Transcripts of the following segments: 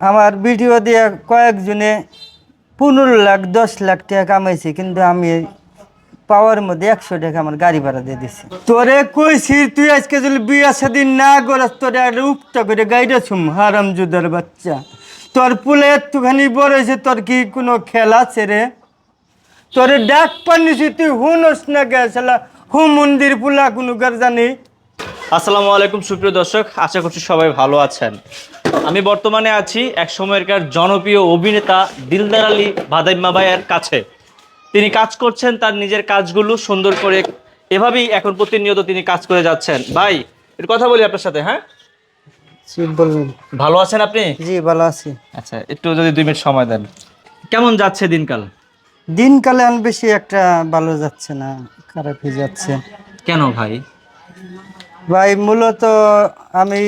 আমার ভিডিও দিয়ে কয়েকজনে পনেরো লাখ, দশ লাখ টাকা কামাইছি, কিন্তু আমি পাওয়ার মধ্যে একশো টাকা আমার গাড়ি ভাড়া দিয়ে দিছি। তোরে কইছি, তুই আজকে যদি বিয়া সেদিন না করাস, তোরে আর উপটা করে গাইডে ছুম, হারাম জুদার বাচ্চা। তোর পুলে একটুখানি বড় হয়েছে, তোর কি কোনো খেলা আছে রে? তোরে ডাক পানিছি তুই হুনস না গেছলা হু মন্দির পুলা কোনো গার জানি। আসসালামু আলাইকুম সুপ্রিয় দর্শক, আশা করছি সবাই ভালো আছেন। আমি বর্তমানে আছি এক সময়কার জনপ্রিয় অভিনেতা দিলদার আলী ভাদাইম্মা ভাইয়ের কাছে। তিনি কাজ করছেন তার নিজের কাজগুলো সুন্দর করে এভাবেই এখন প্রতিনিয়ত তিনি কাজ করে যাচ্ছেন। ভাই এর কথা বলি আপনার সাথে হ্যাঁ? ভালো আছেন আপনি? জি ভালো আছি। আচ্ছা একটু যদি দুই মিনিট সময় দেন। কেমন যাচ্ছে দিনকাল? দিনকালে আন বেশি একটা ভালো যাচ্ছে না খারাপ হয়ে যাচ্ছে। কেন ভাই? ভাই মূলত আমি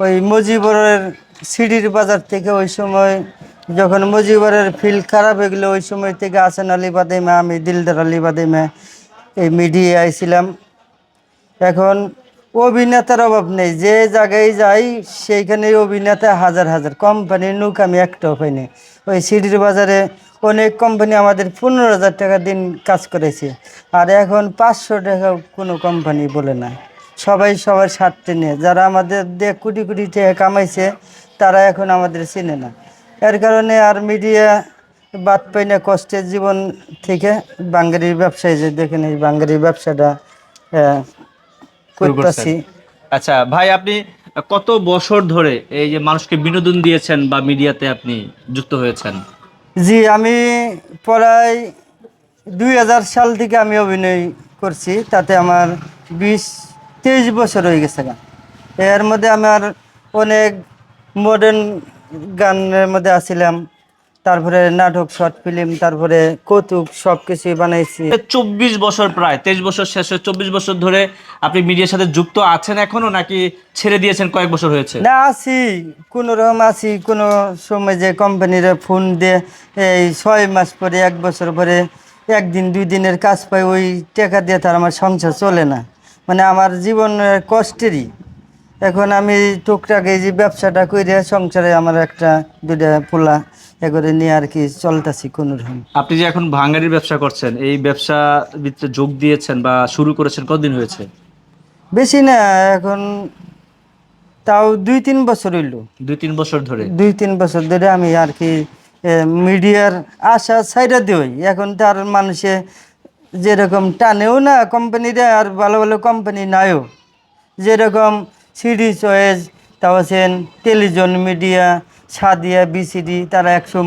ওই মুজিবরের সিডির বাজার থেকে ওই সময় যখন মুজিবরের ফিল খারাপ হয়ে গেলো, ওই সময় থেকে আসেন আলী আমি দিলদার আলী এই মিডিয়ায় আইছিলাম। এখন অভিনেতার অভাব নেই, যে জায়গায় যাই সেইখানে অভিনেতা হাজার হাজার, কোম্পানির নুক আমি একটাও পাইনি। ওই সিডির বাজারে অনেক কোম্পানি আমাদের পনেরো হাজার টাকা দিন কাজ করেছে, আর এখন পাঁচশো টাকা কোনো কোম্পানি বলে না সবাই সবার স্বার্থে নিয়ে। যারা আমাদের দিয়ে কোটি কোটি টাকা কামাইছে তারা এখন আমাদের চিনে না। এর কারণে আর মিডিয়া বাদ পাই না কষ্টের জীবন থেকে। বাঙ্গারির ব্যবসায়ী যে দেখেন এই বাঙ্গারির ব্যবসাটা করতেছি। আচ্ছা ভাই আপনি কত বছর ধরে এই যে মানুষকে বিনোদন দিয়েছেন বা মিডিয়াতে আপনি যুক্ত হয়েছেন? জি আমি প্রায় দুই হাজার সাল থেকে আমি অভিনয় করছি। তাতে আমার বিশ তেইশ বছর হয়ে গেছে গান এর মধ্যে আমার অনেক মডার্ন গানের মধ্যে আছিলাম তারপরে নাটক শর্ট ফিল্ম তারপরে কৌতুক সব কিছুই বানাইছি চব্বিশ বছর প্রায় তেইশ বছর শেষে চব্বিশ বছর ধরে আপনি মিডিয়ার সাথে যুক্ত আছেন এখনও নাকি ছেড়ে দিয়েছেন কয়েক বছর হয়েছে? না আছি। কোনো রকম আছি কোনো সময় যে কোম্পানিরা ফোন দিয়ে এই ছয় মাস পরে এক বছর পরে একদিন দুই দিনের কাজ পাই ওই টাকা দিয়ে তার আমার সংসার চলে না। মানে আমার জীবন আহ, কষ্টেরই। এখন আমি টুকটাক এই যে ব্যবসাটা করে সংসারে আমার একটা দুইটা পোলা এ করে নিয়ে আর কি চলতেছি কোনো রকম আপনি যে এখন ভাঙ্গারির ব্যবসা করছেন এই ব্যবসা ভিতরে যোগ দিয়েছেন বা শুরু করেছেন কতদিন হয়েছে? বেশি না এখন তাও দুই তিন বছর হইল। দুই তিন বছর ধরে? দুই তিন বছর ধরে আমি আর কি মিডিয়ার আশা ছাইরা দিই এখন তার মানুষে যেরকম টানেও না কোম্পানিরা আর ভালো ভালো কোম্পানি নাইও যেরকম সিডি চয়েস তাও আছেন টেলিভিশন মিডিয়া সাদিয়া বিসিডি তারা একশো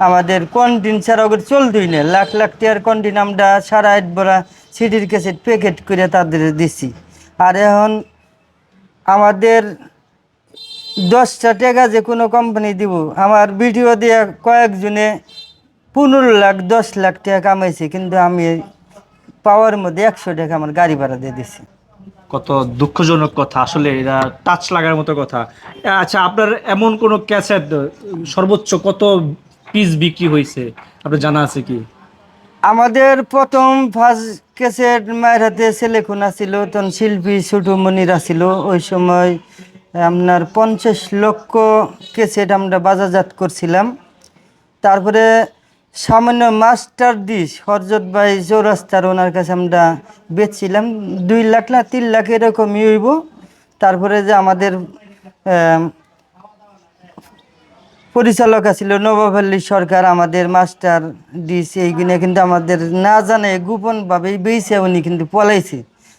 আমাদের কন্টিন ছাড়া ওগুলো চলতই না। লাখ লাখ টিয়ার কন্টিন আমরা সারা আট বড়া সিডির ক্যাসেট প্যাকেট করে তাদের দিছি। আর এখন আমাদের দশটা টাকা যে কোনো কোম্পানি দিব, আমার ভিডিও দিয়ে কয়েকজনে পনেরো লাখ, দশ লাখ টাকা কামাইছি, কিন্তু আমি পাওয়ার মধ্যে একশো টাকা আমার গাড়ি ভাড়া দিয়ে দিছি। কত দুঃখজনক কথা আসলে এরা টাচ লাগার মতো কথা। আচ্ছা আপনার এমন কোন ক্যাসেট সর্বোচ্চ কত পিস বিক্রি হয়েছে? আপনার জানা আছে কি? আমাদের প্রথম ফার্স্ট ক্যাসেট মায়ের হাতে ছেলে খুনা ছিল তখন শিল্পী ছোটো মনিরা ছিল ওই সময় আপনার পঞ্চাশ লক্ষ ক্যাসেট আমরা বাজারজাত করছিলাম। তারপরে সামান্য মাস্টার ডিস হরজত ভাই চৌরাস্তার ওনার কাছে আমরা বেচছিলাম। দুই লাখ না তিন লাখ এরকমই হইব। তারপরে যে আমাদের পরিচালক আছিল নবাবল্লী সরকার, আমাদের মাস্টার ডিস এইগুলো কিন্তু আমাদের না জানে গোপনভাবেই বেইছে উনি কিন্তু পলাইছে।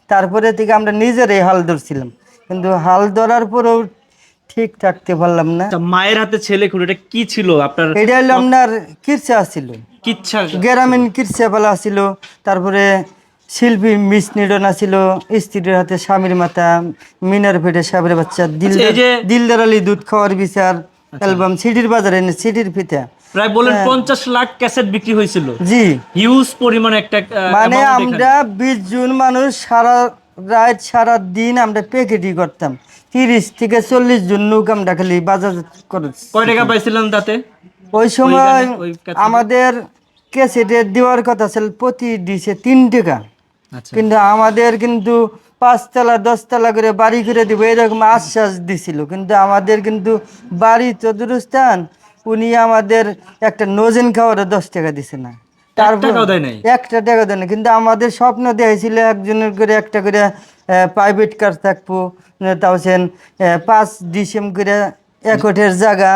তারপরে থেকে আমরা নিজেরাই হাল ধরছিলাম। কিন্তু হাল ধরার পরেও ঠিক থাকতে পারলাম না। আচ্ছা, মায়ের হাতে ছেলে খুঁড়ে এটা কি ছিল আপনার এটা হলো আপনার কিরচা আসছিল কিচ্ছা গ্রামীণ কিরচাপালা ছিল তারপরে শিল্পী মিস নিডন আছিল স্ত্রীর হাতে স্বামীর মাথা মিনার পেটে সাবের বাচ্চা দিলদার এই আলী দুধ খাওয়ার বিচার অ্যালবাম সিডির বাজারে সিডির ফিতা। প্রায় বলেন পঞ্চাশ লাখ ক্যাসেট বিক্রি হয়েছিল। জি। হিউজ পরিমাণ একটা মানে আমরা বিশ জন মানুষ সারা রাত সারা দিন আমরা প্যাকেটই করতাম। তিরিশ থেকে চল্লিশ জন লোক আমরা খালি বাজার করেছি। কয় টাকা পাইছিলেন তাতে? ওই সময়? আমাদের ক্যাসেটে দেওয়ার কথা ছিল প্রতি ডিসে তিন টাকা। আচ্ছা। কিন্তু আমাদের কিন্তু পাঁচতলা দশতলা করে বাড়ি করে দিব এরকম আশ্বাস দিছিল। কিন্তু আমাদের কিন্তু বাড়ি চতুরস্থান উনি আমাদের একটা নজেন খাওয়ারও দশ টাকা দিছে না। টাকাও দেয় নাই? একটা টাকা দেয় না কিন্তু আমাদের স্বপ্ন দেখাইছিল একজনের করে একটা করে প্রাইভেট কার থাকব। তাও সেন পাঁচ ডিসেম করে একটের জায়গা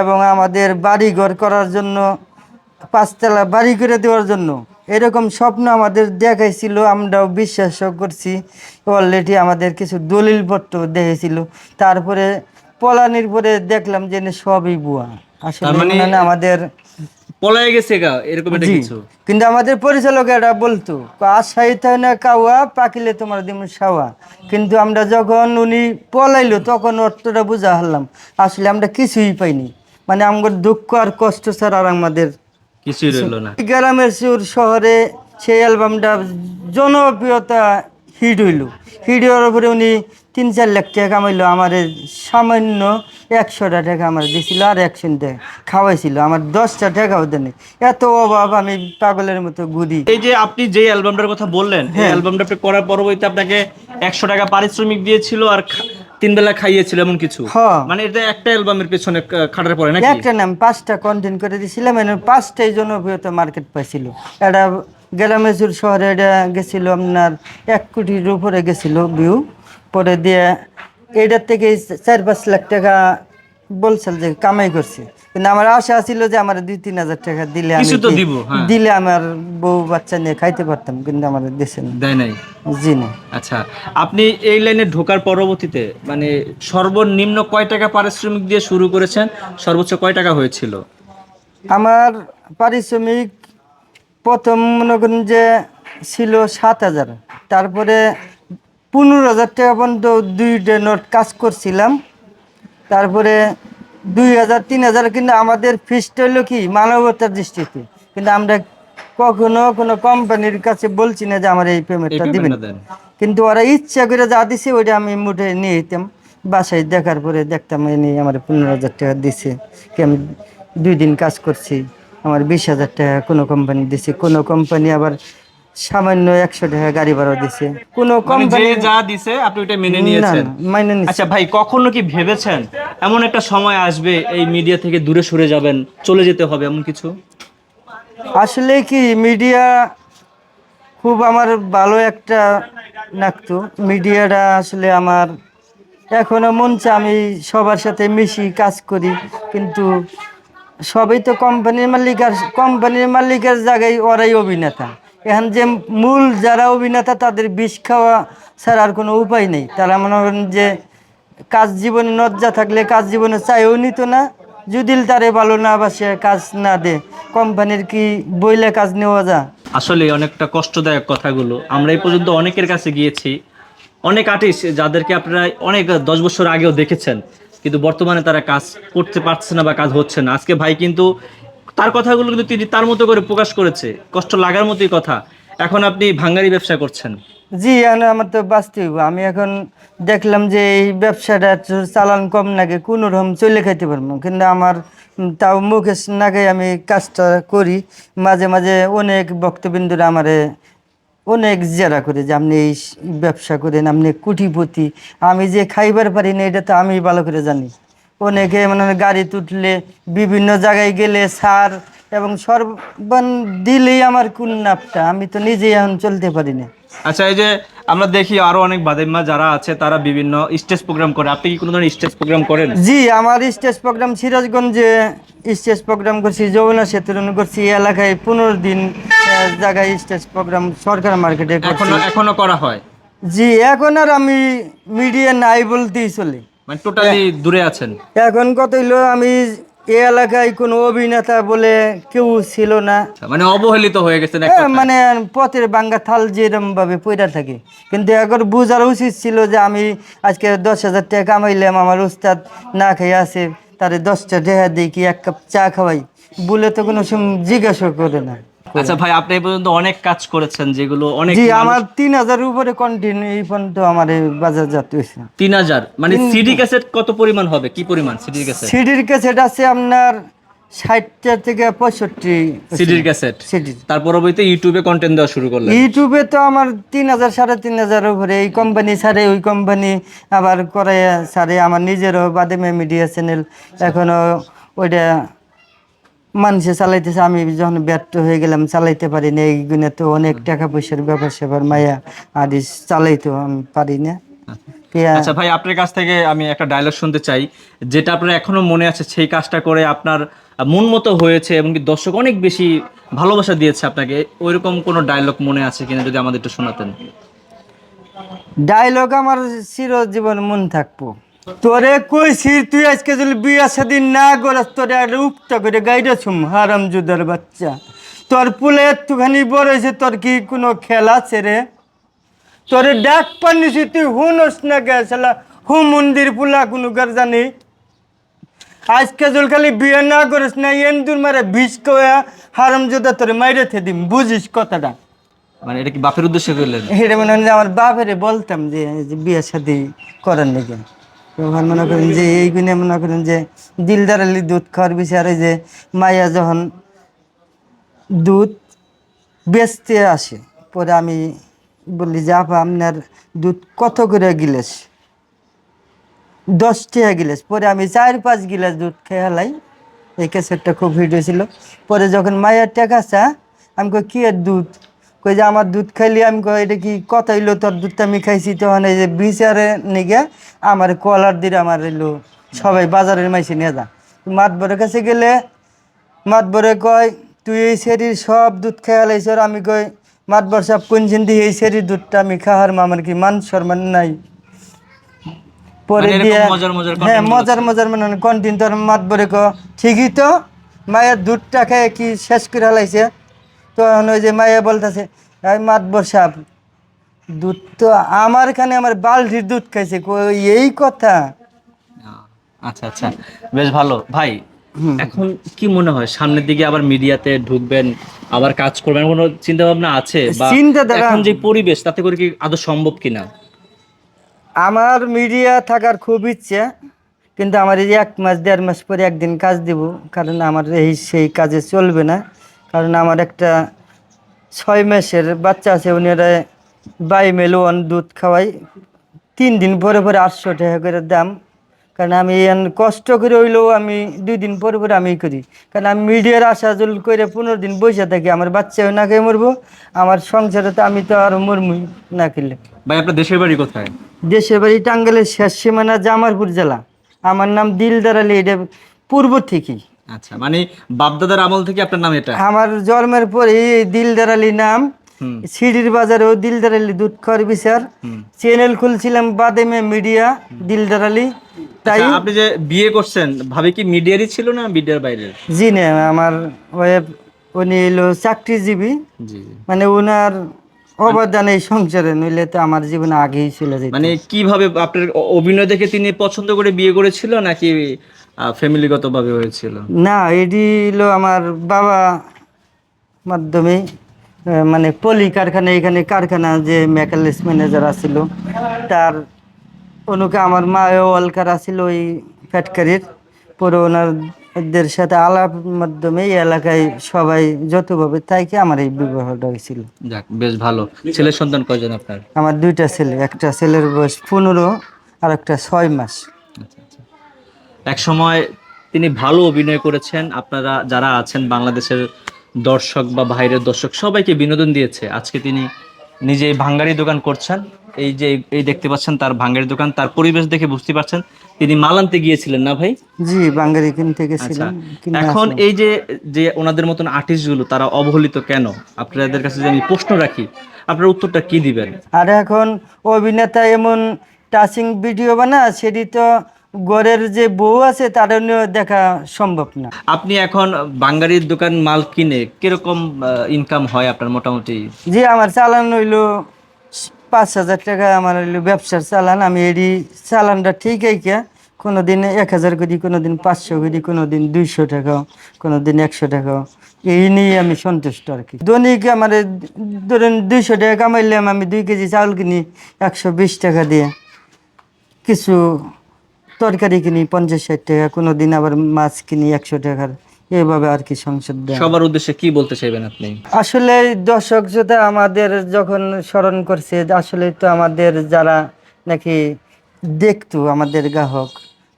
এবং আমাদের বাড়ি ঘর করার জন্য পাঁচতলা বাড়ি করে দেওয়ার জন্য। এরকম স্বপ্ন আমাদের দেখাইছিল আমরাও বিশ্বাস করছি। অলরেডি আমাদের কিছু দলিলপত্র দেখেছিল তারপরে পলানির পরে দেখলাম যে সবই বুয়া। আসলে মানে আমাদের পলায় গেছে গা এরকম একটা কিছু। কিন্তু আমাদের পরিচালক এটা বলতো না কাওয়া পাকিলে তোমার সাওয়া কিন্তু আমরা যখন উনি পলাইলো তখন অর্থটা বোঝা হলাম আসলে আমরা কিছুই পাইনি। মানে আমাদের দুঃখ আর কষ্ট ছাড়া আর আমাদের কিছুই রইল না। গ্রামের সুর শহরে সেই অ্যালবামটা জনপ্রিয়তা হিট হইল। হিট হওয়ার উপরে উনি তিন চার লাখ টাকা কামাইলো আমার সামান্য একশোটা টাকা আমার দিছিল আর একশো টাকা খাওয়াইছিল আমার দশটা টাকাও দেয়নি এত অভাব আমি পাগলের মতো ঘুরি এই যে আপনি যে অ্যালবামটার কথা বললেন হ্যাঁ। অ্যালবামটা আপনি করার পরবর্তীতে আপনাকে একশো টাকা পারিশ্রমিক দিয়েছিল আর তিন বেলা খাইয়েছিল এমন কিছু? হ্যাঁ। মানে এটা একটা অ্যালবামের পেছনে খাটার পরে নাকি? একটা নাম পাঁচটা কন্টেন্ট করে দিয়েছিলাম পাঁচটাই জনপ্রিয়তা মার্কেট পাইছিল। এটা গ্রামেশ্বর শহরে এটা গেছিল আপনার এক কোটির উপরে গেছিল ভিউ পরে দিয়ে এটার থেকে চার পাঁচ লাখ টাকা বলছিল যে কামাই করছে। কিন্তু আমার আশা ছিল যে আমার দুই তিন হাজার টাকা দিলে আমি হ্যাঁ। দিলে আমার বউ বাচ্চা নিয়ে খাইতে পারতাম কিন্তু আমার দেশে দেয় নাই? জি না আচ্ছা আপনি এই লাইনে ঢোকার পরবর্তীতে মানে সর্বনিম্ন কয় টাকা পারিশ্রমিক দিয়ে শুরু করেছেন? সর্বোচ্চ কয় টাকা হয়েছিল? আমার পারিশ্রমিক প্রথম মনে করেন যে ছিল সাত হাজার। তারপরে পনেরো হাজার টাকা পর্যন্ত দুইটা নোট কাজ করছিলাম। তারপরে দুই হাজার তিন হাজার কিন্তু আমাদের ফিসটা হলো কি? মানবতার দৃষ্টিতে। কিন্তু আমরা কখনো কোনো কোম্পানির কাছে বলছি না যে আমার এই পেমেন্টটা দিবেন। কিন্তু ওরা ইচ্ছা করে যা দিছে ওইটা আমি মুঠে নিয়ে যেতাম বাসায় দেখার পরে দেখতাম এনে আমার পনেরো হাজার টাকা দিছে কি আমি দুই দিন কাজ করছি। আমার বিশ হাজার টাকা কোনো কোম্পানি দিছে কোনো কোম্পানি আবার সামান্য একশো টাকা গাড়ি ভাড়া দিছে। কোনো মানে কোম্পানি যা দিছে আপনি ওটা মেনে নিয়েছেন না, মাইনে আচ্ছা ভাই কখনো কি ভেবেছেন এমন একটা সময় আসবে এই মিডিয়া থেকে দূরে সরে যাবেন চলে যেতে হবে এমন কিছু? আসলে কি মিডিয়া খুব আমার ভালো একটা লাগতো মিডিয়াটা আসলে আমার এখনও মন চায় আমি সবার সাথে মিশি কাজ করি কিন্তু সবই তো কোম্পানির মালিক আর কোম্পানির মালিকের জায়গায় ওরাই অভিনেতা। এখন যে মূল যারা অভিনেতা, তাদের বিষ খাওয়া ছাড়া আর কোনো উপায় নেই। তারা মনে করেন যে কাজ জীবনে নজ্জা থাকলে কাজ জীবনে চাইও নিত না। যদি তারে ভালো না বা বাসে কাজ না দে কোম্পানির কি বইলে কাজ নেওয়া যা আসলে অনেকটা কষ্টদায়ক কথাগুলো। আমরা এই পর্যন্ত অনেকের কাছে গিয়েছি। অনেক আর্টিস্ট যাদেরকে আপনারা অনেক দশ বছর আগেও দেখেছেন। কিন্তু বর্তমানে তারা কাজ করতে পারছে না বা কাজ হচ্ছে না। আজকে ভাই কিন্তু তার কথাগুলো কিন্তু তিনি তার মতো করে প্রকাশ করেছে। কষ্ট লাগার মতোই কথা। এখন আপনি ভাঙ্গারি ব্যবসা করছেন। জি আমার তো বাঁচতে আমি এখন দেখলাম যে এই ব্যবসাটা চালান কম নাকি, কোনো রকম চলে খাইতে পারব। কিন্তু আমার তাও মুখে নাগে আমি কাজটা করি। মাঝে মাঝে অনেক বক্তবিন্দুরা আমারে অনেক জেরা করে যে আপনি এই ব্যবসা করেন, আপনি কুটিপতি। আমি যে খাইবার পারি না, এটা তো আমি ভালো করে জানি। অনেকে মানে গাড়ি তুটলে বিভিন্ন জায়গায় গেলে সার এবং সর্বান দিলেই আমার কুলনাপটা আমি তো নিজেই এখন চলতে পারি না। আচ্ছা এই যে আমরা দেখি আরও অনেক বাদেমা যারা আছে তারা বিভিন্ন স্টেজ প্রোগ্রাম করে। আপনি কি কোনো ধরনের স্টেজ প্রোগ্রাম করেন? জি আমার স্টেজ প্রোগ্রাম সিরাজগঞ্জে স্টেজ প্রোগ্রাম করছি যমুনা সেতুরন করছি এলাকায় পনেরো দিন জায়গায় স্টেজ প্রোগ্রাম সরকার মার্কেটে এখনও এখনও করা হয়? জি এখন আর আমি মিডিয়া নাই বলতেই চলি। মানে টোটালি দূরে আছেন? এখন কত হইল আমি এই এলাকায় কোনো অভিনেতা বলে কেউ ছিল না। আচ্ছা, মানে অবহেলিত হয়ে গেছে হ্যাঁ, মানে পথের বাঙ্গা থাল যেরকম ভাবে পইরা থাকে। কিন্তু এখন বুঝার উচিত ছিল যে আমি আজকে দশ হাজার টাকা কামাইলাম আমার উস্তাদ না খেয়ে আছে তারে দশটা টাকা দিই কি এক কাপ চা খাওয়াই? বলে তো কোনো সময় জিজ্ঞাসা করে না। আচ্ছা ভাই আপনি এই পর্যন্ত অনেক কাজ করেছেন যেগুলো অনেক জি আমার তিন হাজার উপরে কন্টিনিউ এই পর্যন্ত আমার বাজার জাত হয়েছে। তিন হাজার? মানে সিডি ক্যাসেট কত পরিমাণ হবে? কি পরিমাণ সিডি ক্যাসেট? সিডির ক্যাসেট আছে আপনার ষাটটা থেকে পঁয়ষট্টি সিডির ক্যাসেট? সিডির। তার পরবর্তীতে ইউটিউবে কন্টেন্ট দেওয়া শুরু করলেন। ইউটিউবে তো আমার তিন হাজার সাড়ে তিন হাজার উপরে। এই কোম্পানি ছাড়ে ওই কোম্পানি আবার করে ছাড়ে। আমার নিজেরও বাদেমে মিডিয়া চ্যানেল এখনও ওইটা মানুষে চালাইতেছে আমি যখন ব্যর্থ হয়ে গেলাম চালাইতে পারি না এই গুণে তো অনেক টাকা পয়সার ব্যাপার স্যাপার মায়া আর চালাইতে আমি পারি না। পেয়া- আচ্ছা ভাই আপনার কাছ থেকে আমি একটা ডায়লগ শুনতে চাই যেটা আপনার এখনও মনে আছে সেই কাজটা করে আপনার মন মতো হয়েছে এবং কি দর্শক অনেক বেশি ভালোবাসা দিয়েছে আপনাকে ওইরকম কোনো ডায়লগ মনে আছে কিনা যদি আমাদের একটু শোনাতেন? ডায়লগ আমার চিরজীবন মন থাকব। তোরে কইছি তুই আজকে যদি বিয়া সেদিন না করাস তোরে আর উক্ত করে গাইডে ছুম হারাম জুদার বাচ্চা। তোর পুলে একটুখানি বড় হয়েছে তোর কি কোনো খেলা আছে রে? তোরে ডাক পানিছি তুই হুনস না গেছলা হু মন্দির পুলা কোনো গরজা নেই আজকে জল খালি বিয়ে না করিস না এন্দুর মারে বিষ কয়া হারাম জুদা তোরে মাইরে থে দিম বুঝিস কথাটা? মানে এটা কি বাপের উদ্দেশ্যে করলেন? এটা মনে হয় আমার বাপেরে বলতাম যে যে বিয়ে শাদি করার নাকি তখন মনে করেন যে, এই গুণে মনে করেন যে, দিলদার আলী দুধ খাওয়ার বিচারে যে মাইয়া যখন দুধ বেচতে আসে, পরে আমি বলি যে, আপা, আপনার দুধ কত করে গিলেস? দশ টাকা গিলাস। পরে আমি চার পাঁচ গিলাস দুধ খেয়ে হেলাই। এই ক্যাসেটটা খুব হিট হয়েছিল। পরে যখন মায়ের টাকা চা আমি কই, কি এর দুধ? কই যে আমার দুধ খাইলি আমি কই এটা কি কত হইল? তোর দুধটা আমি খাইছি তখন এই যে বিচারে নিগে আমার কলার দিয়ে আমার এলো। সবাই বাজারের মাইসে নিয়ে যা। মাতবরের কাছে গেলে মাতবরে কয় তুই এই সেরির সব দুধ খেয়ে লাইছ আমি কই মাতবর সব কোনছিন দিয়ে এই সেরির দুধটা আমি খাওয়ার আমার কি মান সম্মান নাই? পরে মানে দিয়ে মজার হ্যাঁ মজার মজার মানে কন্টিন তোর মাত বলে ক ঠিকই তো মায়ের দুধটা খেয়ে কি শেষ করে হালাইছে তো এখন ওই যে মায়ে বলতেছে মাতবর সাপ দুধ তো আমার এখানে আমার বালতির দুধ খাইছে এই কথা? আচ্ছা আচ্ছা বেশ ভালো। ভাই এখন কি মনে হয় সামনের দিকে আবার মিডিয়াতে ঢুকবেন আবার কাজ করবেন কোনো চিন্তা ভাবনা আছে? বা চিন্তাধারা- এখন যে পরিবেশ তাতে করে কি আদৌ সম্ভব কিনা? আমার মিডিয়া থাকার খুব ইচ্ছে কিন্তু আমার এই এক মাস দেড় মাস পরে একদিন কাজ দিব কারণ আমার এই সেই কাজে চলবে না। কারণ আমার একটা ছয় মাসের বাচ্চা আছে উনারা বাই মেলোয়ান দুধ খাওয়াই। তিন দিন পরে পরে আটশো টাকা করে দাম। কারণ আমি এন কষ্ট করে হইলেও আমি দুই দিন পরে পরে আমি করি। কারণ আমি মিডিয়ার আশা জল করে পনেরো দিন বসে থাকি আমার বাচ্চাও না খেয়ে মরবো আমার সংসারে তো আমি তো আরও মরমুই না খেলে। ভাই আপনার দেশের বাড়ি কোথায়? দেশের বাড়ি টাঙ্গাইলের শেষ সীমানা জামারপুর জেলা। আমার নাম দিলদার আলী এটা পূর্ব থেকেই আচ্ছা মানে বাপদাদার আমল থেকে আপনার নাম এটা? আমার জন্মের পরে এই দিলদার আলী নাম। সিডির বাজারেও দিলদার আলী দুধ খাওয়ার বিচার। চ্যানেল খুলছিলাম বাদেমে মিডিয়া দিলদার আলী। তাই আচ্ছা, আপনি যে বিয়ে করছেন ভাবে কি মিডিয়ারই ছিল না মিডিয়ার বাইরে জি না আমার ওয়েব উনি এলো চাকরিজীবী। জি মানে ওনার অবদান এই সংসারে নইলে তো আমার জীবনে আগেই ছিল মানে কীভাবে আপনার অভিনয় দেখে তিনি পছন্দ করে বিয়ে করেছিল নাকি ফ্যামিলিগত ভাবে হয়েছিল? না এটি হলো আমার বাবা মাধ্যমে মানে পলি কারখানা এখানে কারখানা যে মেকানিক্স ম্যানেজার আছিল তার অনুকে আমার মাও অলকার আছিল ওই ফ্যাক্টরির। পরে ওনারদের সাথে আলাপ মাধ্যমে এই এলাকায় সবাই যতভাবে তাইকে আমার এই বিবাহটা হয়েছিল যাক বেশ ভালো। ছেলের সন্তান কয়জন আপনার? আমার দুইটা ছেলে একটা ছেলের বয়স পনেরো আর একটা ছয় মাস। আচ্ছা। আচ্ছা এক সময় তিনি ভালো অভিনয় করেছেন। আপনারা যারা আছেন বাংলাদেশের দর্শক বা বাইরের দর্শক সবাইকে বিনোদন দিয়েছে। আজকে তিনি নিজে ভাঙ্গারি দোকান করছেন। এই যে এই দেখতে পাচ্ছেন তার ভাঙ্গারি দোকান তার পরিবেশ দেখে বুঝতে পারছেন। তিনি মালান্তে গিয়েছিলেন না ভাই? জি বাঙ্গারি কিনতে আচ্ছা। গেছিলাম এখন এই যে যে ওনাদের মতন আর্টিস্টগুলো তারা অবহেলিত কেন? আপনাদের কাছে যে আমি প্রশ্ন রাখি আপনার উত্তরটা কি দিবেন? আর এখন অভিনেতা এমন টাচিং ভিডিও বানা সেটি তো গড়ের যে বউ আছে তার দেখা সম্ভব না। আপনি এখন বাঙ্গারির দোকান মাল কিনে কীরকম ইনকাম হয় আপনার মোটামুটি? যে আমার চালান হইল পাঁচ হাজার টাকা আমার হইল ব্যবসার চালান। আমি এডি চালানটা ঠিক কে কোনো দিন এক হাজার করি কোনো দিন পাঁচশো করি কোনো দিন দুইশো টাকা কোনো দিন একশো টাকা। এই নিয়ে আমি সন্তুষ্ট আর কি। দৈনিক আমার ধরেন দুইশো টাকা কামাইলাম আমি দুই কেজি চাউল কিনি একশো বিশ টাকা দিয়ে। কিছু তরকারি কিনি পঞ্চাশ ষাট টাকা কোনো দিন আবার মাছ কিনি একশো টাকার। এইভাবে আর কি সংসদ সবার উদ্দেশ্যে কি বলতে চাইবেন আপনি? আসলে দর্শক যদি আমাদের যখন স্মরণ করছে আসলে তো আমাদের যারা নাকি দেখতো আমাদের গ্রাহক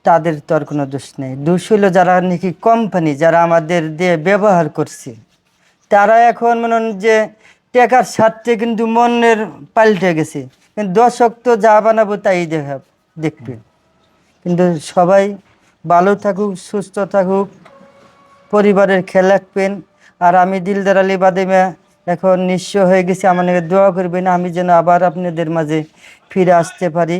তাদের তো আর কোনো দোষ নেই। দোষ হলো যারা নাকি কোম্পানি যারা আমাদের দিয়ে ব্যবহার করছে তারা এখন মনে যে টেকার স্বার্থে কিন্তু মনের পাল্টে গেছে। কিন্তু দর্শক তো যা বানাবো তাই দেখা দেখবে। কিন্তু সবাই ভালো থাকুক, সুস্থ থাকুক, পরিবারের খেয়াল রাখবেন। আর আমি দিলদার আলী বাদেমা এখন নিঃস্ব হয়ে গেছি। আমার নাকি দোয়া করবেন, আমি যেন আবার আপনাদের মাঝে ফিরে আসতে পারি।